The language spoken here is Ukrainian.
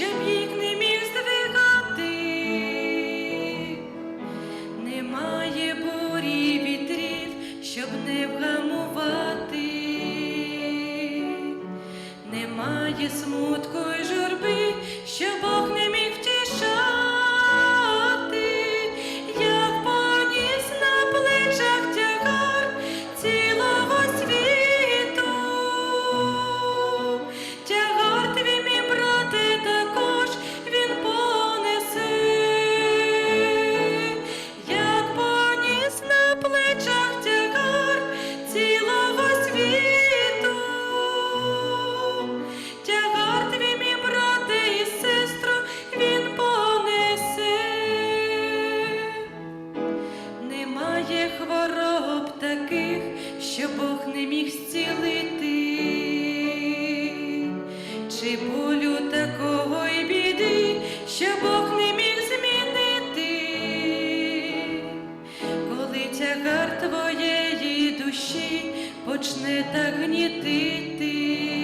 щоб їх не міг здвигати. Немає бурі вітрів, щоб не вгамувати, немає смутку й журби, що Бог не міг зцілити, чи болю такого й біди, що Бог не міг змінити, коли тягар твоєї душі почне так гнітити,